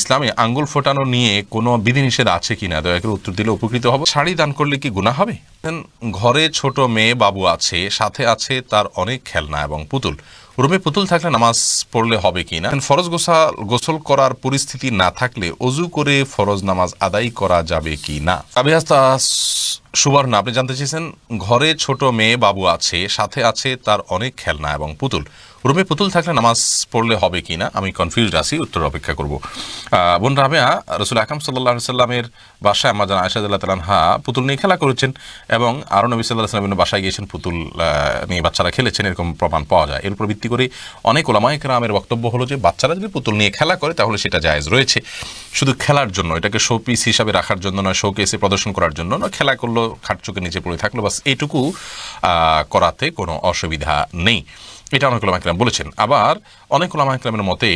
ইসলামে আঙ্গুল ফোটানো নিয়ে কোনো বিধিনিষেধ আছে কিনা? দয়া করে উত্তর দিলে উপকৃত হব। শাড়ি দান করলে কি গুণা হবে? ঘরে ছোট মেয়ে বাবু আছে, সাথে আছে তার অনেক খেলনা এবং পুতুল। রুমে পুতুল থাকলে নামাজ পড়লে হবে কি না ফরজ গোসা গোসল করার পরিস্থিতি না থাকলে অজু করে ফরজ নামাজ আদায় করা যাবে কি না আবিহাস্তা সুবর্ণ, আপনি জানতে চেয়েছেন, ঘরে ছোট মেয়ে বাবু আছে, সাথে আছে তার অনেক খেলনা এবং পুতুল। রুমে পুতুল থাকলে নামাজ পড়লে হবে কি না? আমি কনফিউজড আছি, উত্তর অপেক্ষা করব। বোন রাবেয়া, রসুল আকাম সাল্লাহ সাল্লামের বাসায় আমাজান আয়সাদুল্লাহ তালানহা পুতুল নিয়ে খেলা করেছেন এবং আরও নবী সাল্লাহ সাল্লামের বাসায় গিয়েছেন, পুতুল নিয়ে বাচ্চারা খেলেছেন, এরকম প্রমাণ পাওয়া যায়। এর উপর ভিত্তি করে অনেক ওলামায় কেরামের বক্তব্য হলো যে, বাচ্চারা যদি পুতুল নিয়ে খেলা করে, তাহলে সেটা জায়েজ রয়েছে। শুধু খেলার জন্য, এটাকে শো পিস হিসাবে রাখার জন্য নয়, শোকেসে প্রদর্শন করার জন্য নয়, খেলা করল খাট চোখে নিচে পড়ে থাকল বাস এইটুকু আহ, করাতে কোনো অসুবিধা নেই। এটা অনেক ওলামা ইকরাম বলেছেন। আবার অনেক ওলামা ইকরামের মতে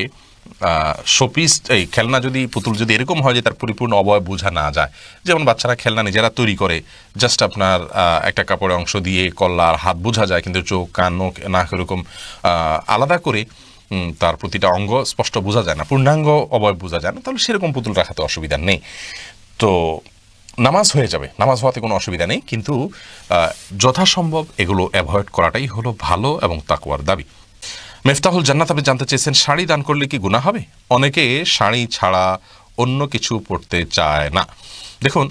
শোপিস এই খেলনা যদি পুতুল যদি এরকম হয় যে তার পরিপূর্ণ অবয়ব বোঝা না যায় যেমন বাচ্চারা খেলনা নিজেরা তৈরি করে জাস্ট আপনার একটা কাপড়ের অংশ দিয়ে কল্লার হাত বোঝা যায় কিন্তু চোখ কান নখ নাক এরকম আলাদা করে তার প্রতিটা অঙ্গ স্পষ্ট বোঝা যায় না পূর্ণাঙ্গ অবয়ব বোঝা যায় না তাহলে সেরকম পুতুল রাখাতে অসুবিধা নেই। তো নামাজ হয়ে যাবে। নামাজ হওয়াতে কোনো অসুবিধা নেই, কিন্তু যথাসম্ভব এগুলো অ্যাভয়েড করাটাই হলো ভালো এবং তাকুয়ার দাবি। মেফতাহুল জান্নাত আপনি জানতে চেয়েছেন, শাড়ি দান করলে কি গুণা হবে? অনেকে শাড়ি ছাড়া অন্য কিছু পড়তে চায় না। দেখুন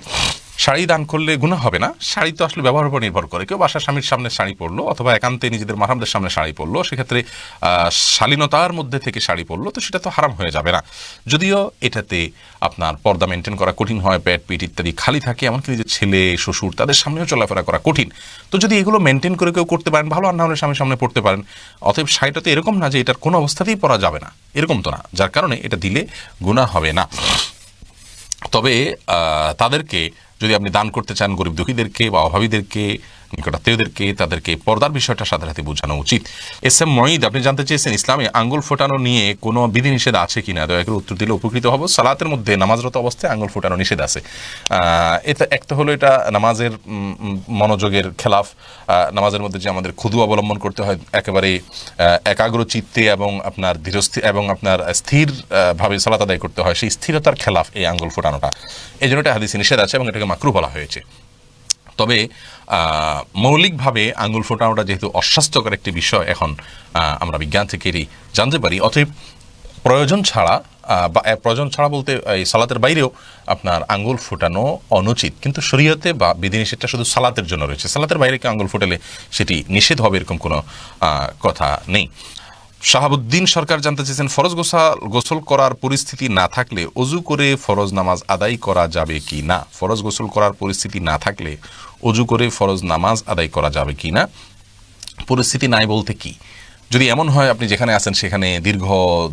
শাড়ি দান করলে গুনাহ হবে না। শাড়ি তো আসলে ব্যবহারের উপর নির্ভর করে। কেউ বাসার স্বামীর সামনে শাড়ি পরলো অথবা একান্তে নিজেদের মাহামদের সামনে শাড়ি পরলো, সেক্ষেত্রে শালীনতার মধ্যে থেকে শাড়ি পরলো, তো সেটা তো হারাম হয়ে যাবে না। যদিও এটাতে আপনার পর্দা মেনটেন করা কঠিন হয় প্যাট পিট ইত্যাদি খালি থাকে, এমনকি নিজের ছেলে, শ্বশুর, তাদের সামনেও চলাফেরা করা কঠিন। তো যদি এগুলো মেনটেন করে কেউ করতে পারেন, ভালো আর না হলে স্বামীর সামনে পড়তে পারেন। অতএব শাড়িটা তো এরকম না যে এটার কোনো অবস্থাতেই পরা যাবে না। এরকম তো না, যার কারণে এটা দিলে গুণা হবে না। তবে তাদেরকে যদি আপনি দান করতে চান গরিব দুঃখীদেরকে বা অভাবীদেরকে নিকটাত্মীয়দেরকে তাদেরকে পর্দার বিষয়টা সাথে সাথে বোঝানো উচিত। এস এম মঈদ, আপনি জানতে চেয়েছেন, ইসলামে আঙ্গুল ফোটানো নিয়ে কোনো বিধিনিষেধ আছে কিনা? দয়া করে উত্তর দিলে উপকৃত হব। সালাতের মধ্যে নামাজরত অবস্থায় আঙ্গুল ফোটানো নিষেধ আছে। এটা একটা হলো এটা নামাজের মনোযোগের খেলাফ। নামাজের মধ্যে যে আমাদের ক্ষুদু অবলম্বন করতে হয়, একেবারে একাগ্র চিত্তে এবং আপনার ধীরস্থির এবং আপনার স্থিরভাবে সালাত আদায় করতে হয়। সেই স্থিরতার খেলাফ এই আঙ্গুল ফোটানোটা। এই জন্য এটা হাদিসে নিষেধ আছে এবং এটাকে মাকরু বলা হয়েছে। তবে মৌলিকভাবে আঙুল ফোটানোটা যেহেতু অস্বাস্থ্যকর একটি বিষয়, এখন আমরা বিজ্ঞান থেকেই জানতে পারি। অতএব, প্রয়োজন ছাড়া বা প্রয়োজন ছাড়া বলতে এই সালাতের বাইরেও আপনার আঙ্গুল ফোটানো অনুচিত। কিন্তু শরীয়তে বা বিধিনিষেধটা শুধু সালাতের জন্য রয়েছে। সালাতের বাইরে কি আঙ্গুল ফোটালে সেটি নিষেধ হবে এরকম কোনো কথা নেই। শাহাবুদ্দিন সরকার জানতে চেয়েছেন, ফরজ গোসা, গোসল করার পরিস্থিতি না থাকলে অজু করে ফরজ নামাজ আদায় করা যাবে কি না? ফরজ গোসল করার পরিস্থিতি না থাকলে অজু করে ফরজ নামাজ আদায় করা যাবে কি না? পরিস্থিতি নাই বলতে কি? যদি এমন হয়, আপনি যেখানে আছেন সেখানে দীর্ঘ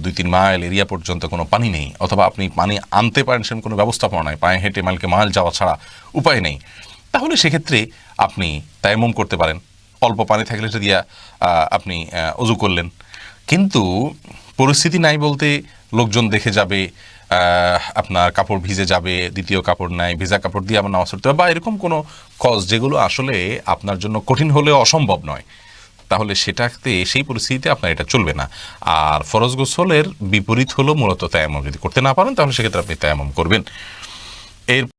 দুই তিন মাইল এরিয়া পর্যন্ত কোনো পানি নেই, অথবা আপনি পানি আনতে পারেন সেরকম কোনো ব্যবস্থাপনা নাই, পায়ে হেঁটে মাইলকে মাইল যাওয়া ছাড়া উপায় নেই, তাহলে সেক্ষেত্রে আপনি তাইমুম করতে পারেন। অল্প পানি থাকলে সেটা দিয়া আপনি অজু করলেন কিন্তু পরিস্থিতি নাই বলতে লোকজন দেখে যাবে আপনার কাপড় ভিজে যাবে, দ্বিতীয় কাপড় নাই, ভেজা কাপড় দিয়ে আমার নামাজ পড়তে হবে, বা এরকম কোনো কজ যেগুলো আসলে আপনার জন্য কঠিন হলেও অসম্ভব নয়। তাহলে সেটাতে, সেই পরিস্থিতিতে আপনার এটা চলবে না। আর ফরজ গোসলের বিপরীত হলো মূলত তায়ামম যদি করতে না পারেন, তাহলে সেক্ষেত্রে আপনি তায়ামম করবেন। এর